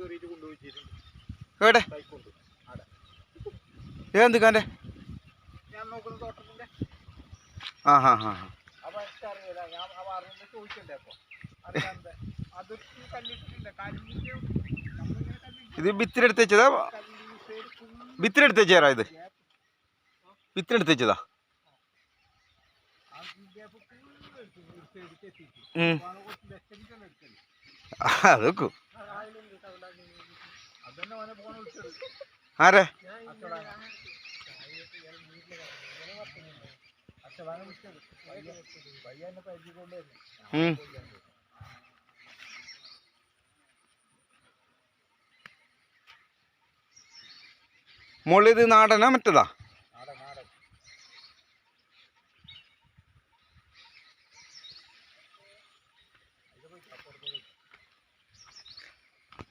കയറിയിട്ട് കൊണ്ടുപോയിട്ടുണ്ട് എവിടെ? ഏന്തിക്കാന്റെ ഞാൻ നോക്കുന്ന തോട്ടത്തിന്റെ ആ ഹാ ഹാ ഹാ അപ്പൊ എനിക്കറിയില്ല. ഞാൻ ചോദിക്കണ്ടേ അതൊരു ഇത് ഭിത്തിരെടുത്ത് വെച്ചതാ? ഭിത്തിരെടുത്ത് വെച്ചേരാ ഇത്? ഭിത്തിരെടുത്ത് വെച്ചതാ? ഫുൾ മോൾ ഇത് നാടനാ മറ്റതാ?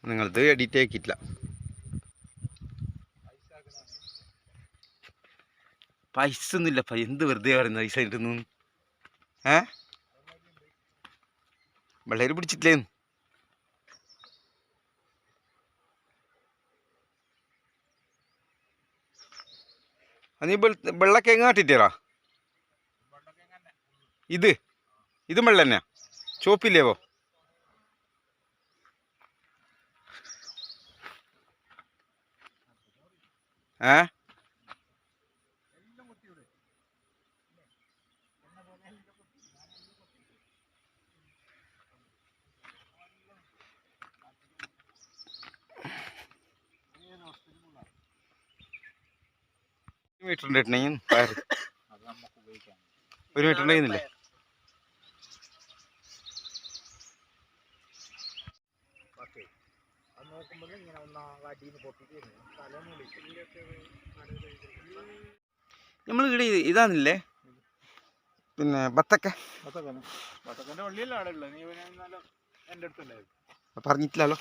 നിങ്ങളത് എഡിറ്റ് ആക്കിയിട്ടില്ല. പൈസ ഒന്നുമില്ല പൈ എന്ത് വെറുതെ പറയുന്നത് പൈസ കിട്ടുന്നു ഏ? വെള്ളേര് പിടിച്ചിട്ടില്ലേ? നീ വെള്ളൊക്കെ എങ്ങ് കാട്ടിട്ടേറാ ഇത് ഇതും വെള്ളം തന്നെയാ. ചോപ്പില്ലേവോ ഏ? ഒന്നാ അടിയിൽ പയർ ഒരു വരുന്നു തലൊന്നും നമ്മൾ ഇവിടെ ഇതാന്നില്ലേ? പിന്നെ ബത്തക്ക. പറഞ്ഞിട്ടില്ലല്ലോ.